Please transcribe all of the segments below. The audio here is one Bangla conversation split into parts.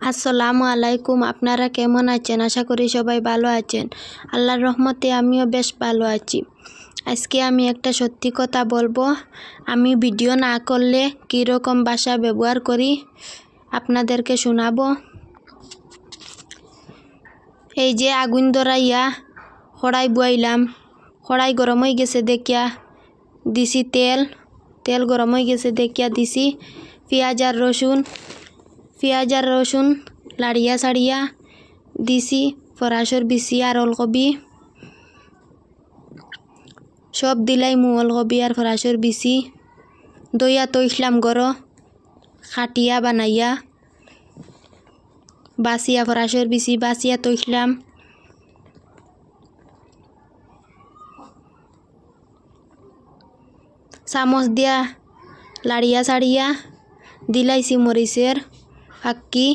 আসসালামু আলাইকুম, আপনারা কেমন আছেন? আশা করি সবাই ভালো আছেন। আল্লাহর রহমতে আমিও বেশ ভালো আছি। আজকে আমি একটা সত্যি কথা বলব। আমি ভিডিও না করলে কীরকম ভাষা ব্যবহার করি আপনাদেরকে শোনাবো। এই যে আগুন ধরাইয়া কড়াই বুয়াইলাম কড়াই গরম হয়ে গেছে দেখিয়া দিছি তেল। তেল গরম হয়ে গেছে দেখিয়া দিছি। পেঁয়াজ আর রসুন। পেঁয়াজ আর রসুন লাড়িয়া সাড়িয়া দিছি ফরাসর বিছি আর ওলকবি সব দিলাই মু ওলকবি আর ফরাসর বিছি দইয়া তৈসলাম গরো খাটিয়া বানাইয়া বাসিয়া ফরাসর বিছি বাসিয়া তৈসলাম চামচ দিয়া লাড়িয়া সাড়িয়া দিলাইছি মরিচের ফাক্কি,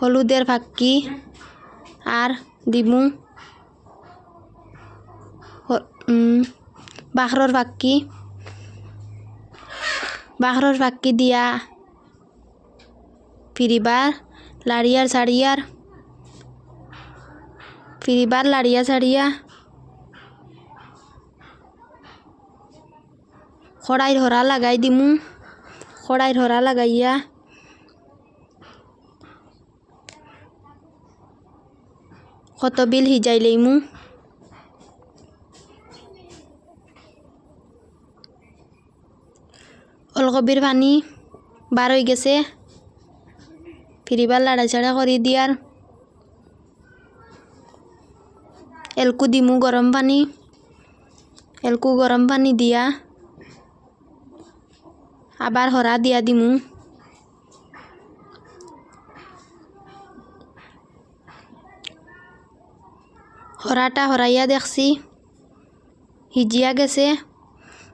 হলুদের ফাক্কি আর দিমু। বাখরর ফাক্কি। বাখরর ফাক্কি দিয়া ফিরিবার, লাড়িয়ার সাড়িয়ার ফিরিবার, লাড়িয়া সাড়িয়া খড়াইর হরা লাগাই দিমু। খড়াইর হরা লাগাইয়া কত বিল হিজাই লইমু ওলকবির পানি বার হয়ে গেছে ফিরিবার লাড়াচাড়া করি দিয়ার এলকু দিমু গরম পানি এলকু গরম পানি দিয়া আবার হরা দিয়া দিমু হরাটা হরাইয়া দেখছি। হিজিয়া গেছে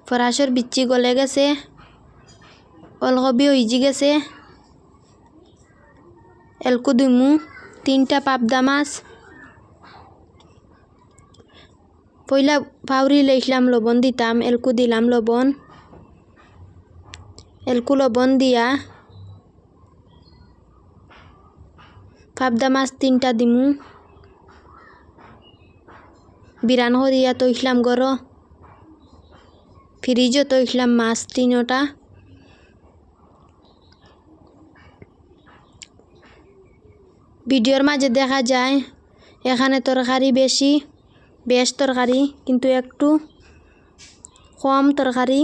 ফরাসর বিচ্ছি গলে গেছে ওলকবিও হিজি গেছে এলকু দিমু তিনটা পাবদা মাছ। পয়লা ফাউরি লইছিলাম লবণ দিতাম, এলকু দিলাম লবণ। এলকু লবণ দিয়া। পাবদা মাছ তিনটা দিমু। বিরান হরিয়া তৈসলাম গর। ফ্রিজও তৈসলাম মাছ তিনটা। ভিডিওর মাঝে দেখা যায়, এখানে তরকারি বেশি, বেশ তরকারি, কিন্তু একটু কম তরকারি।